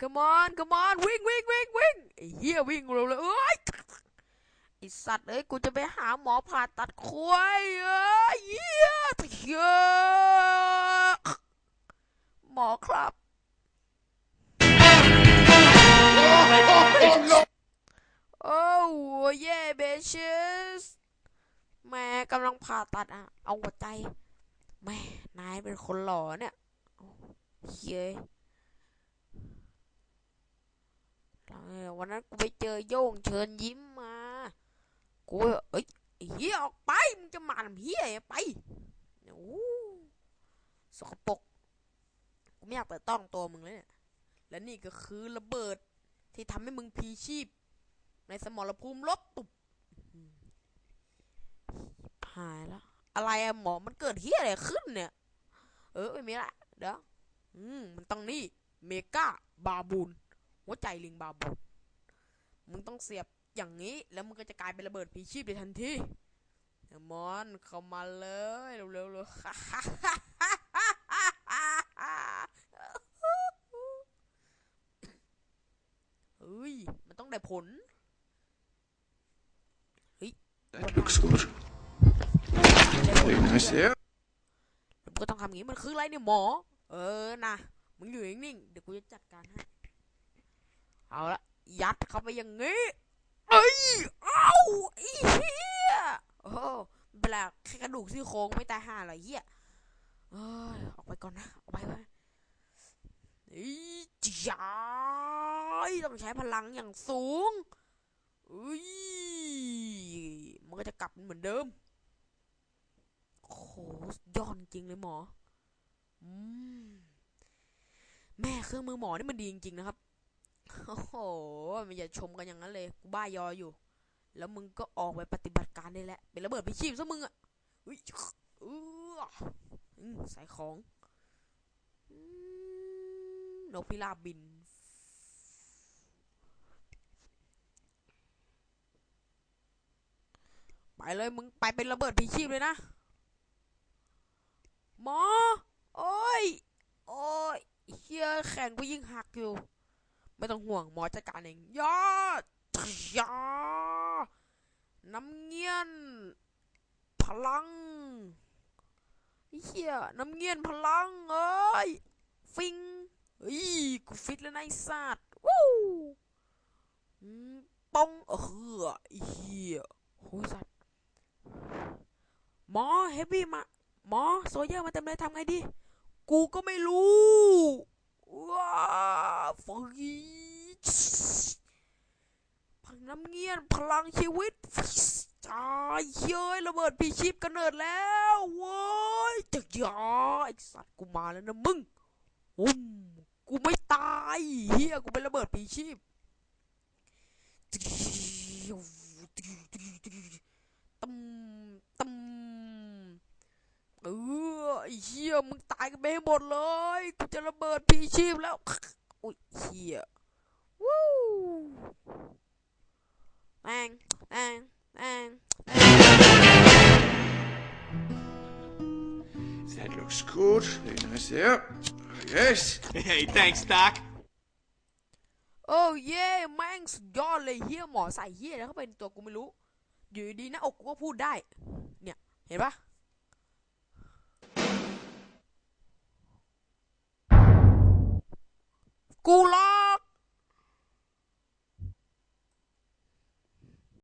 come on come on วิ่งวิ่งวิ่งวิ่งไอ้เหี้ยวิ่งเร็วเลยเอ้ยไอสัตว์เอ้ยกูจะไปหาหมอผ่าตัดควายเอ้ยเหี้ยเหี้ยหมอครับโอ้เย่เบชิสแม่กำลังผ่าตัดอะ เอาหัวใจแม่นายเป็นคนหล่อเนี่ยเฮ้ยเออ วันนั้นกูไปเจอโย่งเชิญยิ้มมา กูเอ้ยเฮียออกไป มึงจะมาทำเฮียอะไรไปโอ้สกปรกกูไม่อยากเปิดต้องตัวมึงเลยเนี่ย และนี่ก็คือระเบิดที่ทำให้มึงพีชีพ ในสมรภูมิลบตุบหายแล้ว อะไรอะหมอมันเกิดเฮียอะไรขึ้นเนี่ย เออไม่มีละ เดี๋ยว อืม มันต้องนี่ เมกาบาบูน หัวใจลิงบาบูนมึงต้องเสียบอย่างนี้ แล้วมึงก็จะกลายเป็นระเบิดพีชีพในทันทีเดี๋ยวมอนเข้ามาเลยเร็วๆเลยเฮ้ย มันต้องได้ผล That looks good. Very nice there. มึงก็ต้องทำอย่างนี้มันคืออะไรเนี่ยหมอ เออนะมึงอยู่นิ่งๆเดี๋ยวกูจะจัดการให้ เอาละยัดเข้าไปอย่างงี้เอ้ยเอ้าไอ้เหี้ยโอ้โหไม่เป็นไรแค่กระดูกซี่โครงไม่ตายห่าหรอเหี้ยเอ้ยออกไปก่อนนะออกไปไปอีจ้ายต้องใช้พลังอย่างสูงอุ้ยมันก็จะกลับเหมือนเดิมโอ้โหสุดยอดจริงเลยหมอ อืมแม่เครื่องมือหมอนี่มันดีจริงๆนะครับ โอ้โหมันอย่าชมกันอย่างนั้นเลยกูบ้ายออยู่ แล้วมึงก็ออกไปปฏิบัติการได้แหละเป็นระเบิดพิชีพซะมึงอะอุ้ยอออืมใส่ของนกพิราบบิน ไปเลยมึงไปเป็นระเบิดพิชีพเลยนะหมอ โอ้ย โอ้ยเฮียแขนกูยิ่งหักอยู่ ไม่ต้องห่วงหมอจัดการเองยอดยาน้ำเงี้ยน พลังเฮียน้ำเงี้ยนพลังเอ้ย ฟิงเฮ้ยกูฟิตแล้วนายสัตว์วู้ปองเออเฮียโอ้ยสัตว์หมอเฮฟวี่มาหมอโซเยอร์มาเต็มเลยทำไงดี กูก็ไม่รู้ ว้าฟีพลังน้ำเงี้ยนพลังชีวิตตายเย้ยระเบิดพีชีพกระเนิดแล้วเว้ยจะยาไอสัตว์กูมาแล้วนะมึงอุ้มกูไม่ตายเฮียกูเป็นระเบิดพีชีพตึมตึม เออไอ้เหี้ ยมึงตายกันไปให้หมดเลย กูจะระเบิดพีชีพแล้ว อุ้ยเหี้ยวู้แม่งแม่งแม่ง That looks good. Very nice there. Yes. Hey, thanks, Doc. โอ้เย่แม่งสุดยอดเลยเหี้ยหมอใส่เหี้ยแล้วเข้าไปในตัวกูไม่รู้ อยู่ดีๆหนะอกกูก็พูดได้ เนี่ย เห็นปะ